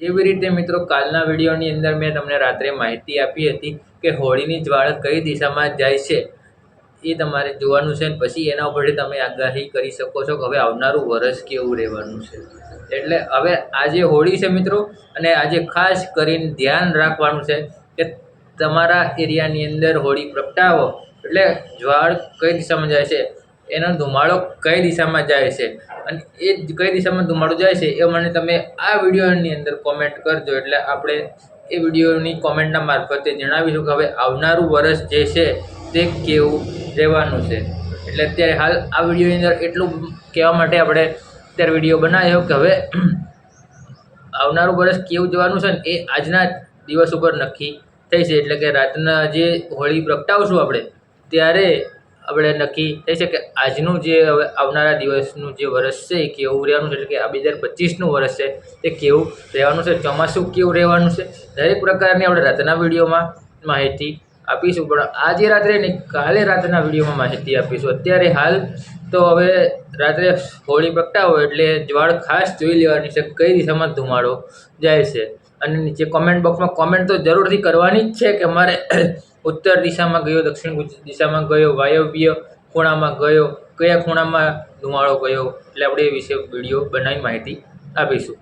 એવી રીતે મિત્રો, કાલના વિડીયોની અંદર મેં તમને રાત્રે માહિતી આપી હતી કે હોળીની જ્વાળા કઈ દિશામાં જાય છે. એ તમારે જોવાનું છે પછી એના ઉપરથી તમે આગાહી કરી શકો છો કે હવે આવનારું વરસ કેવું રહેવાનું છે. એટલે હવે આજે હોળી છે મિત્રો, અને આજે ખાસ કરીને ધ્યાન રાખવાનું છે કે તમારા એરિયાની અંદર હોળી પ્રગટાવો. એટલે જ્વાળ કઈ દિશામાં જાય છે? એનો ધુમાડો કઈ દિશામાં જાય છે? અને એ કઈ દિશામાં ધુમાડો જાય છે એ મને તમે આ વિડીયોની અંદર કોમેન્ટ કરજો. એટલે આપણે એ વિડીયોની કોમેન્ટના મારફતે જણાવીશું કે હવે આવનારું વર્ષ જે છે તે કેવું રહેવાનું છે. એટલે અત્યારે હાલ આ વિડીયોની અંદર એટલું કહેવા માટે આપણે અત્યારે વીડિયો બનાવ્યો કે હવે આવનારું વર્ષ કેવું જવાનું છે ને એ આજના દિવસ ઉપર નક્કી થઈ છે. એટલે કે રાતના જે હોળી પ્રગટાવશું આપણે, ત્યારે આપણે નક્કી થઈ છે કે આજનું જે હવે આવનારા દિવસનું જે વર્ષ છે એ કેવું રહેવાનું છે? એટલે કે આ બે હજાર પચીસનું વર્ષ છે તે કેવું રહેવાનું છે? ચોમાસું કેવું રહેવાનું છે? દરેક પ્રકારની આપણે રાતના વિડીયોમાં માહિતી આપીશું. પણ આજે રાત્રે નહીં, કાલે રાતના વિડીયોમાં માહિતી આપીશું. અત્યારે હાલ તો હવે રાત્રે હોળી પ્રગટાવો એટલે જ્વાળ ખાસ જોઈ લેવાની છે, કઈ દિશામાં ધુમાડો જાય છે. અને નીચે કોમેન્ટ બોક્સમાં કોમેન્ટ તો જરૂરથી કરવાની જ છે કે મારે ઉત્તર દિશામાં ગયો, દક્ષિણ દિશામાં ગયો, વાયવ્ય ખૂણામાં ગયો. કયા ખૂણામાં ધુમાડો ગયો? એટલે આપણે એ વિશે વીડિયો બનાવી માહિતી આપીશું.